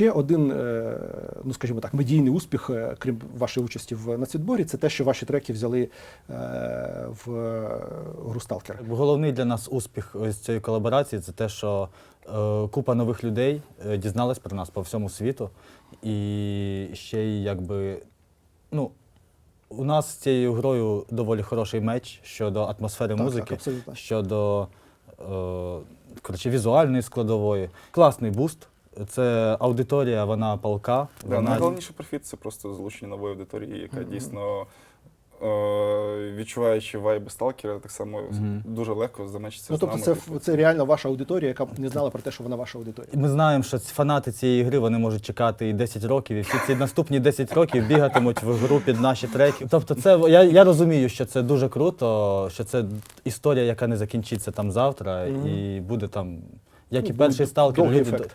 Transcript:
ще один, е, ну скажімо так, медійний успіх, е, крім вашої участі в нацвідборі, це те, що ваші треки взяли е, в гру Сталкер. Головний для нас успіх ось цієї колаборації це те, що купа нових людей дізналась про нас по всьому світу. І ще й якби. Ну, у нас з цією грою доволі хороший меч щодо атмосфери Так, музики, так, щодо е, коротше, візуальної складової. Класний буст. Це аудиторія, вона палка. Да, вона... найголовніший профіт це просто залучення нової аудиторії, яка дійсно. е, Відчуваючи вайби сталкера, так само Мгм. дуже легко замечиться Ну з тобто, нами. це, типу. це реально ваша аудиторія, яка не знала про те, що вона ваша аудиторія. Ми знаємо, що фанати цієї гри вони можуть чекати і 10 років, і всі ці наступні 10 років бігатимуть в гру під наші треки. Тобто, це я, я розумію, що це дуже круто, що це історія, яка не закінчиться там завтра, Мгм. і буде там, як і Ну, перший буде сталкер. люди- ефект.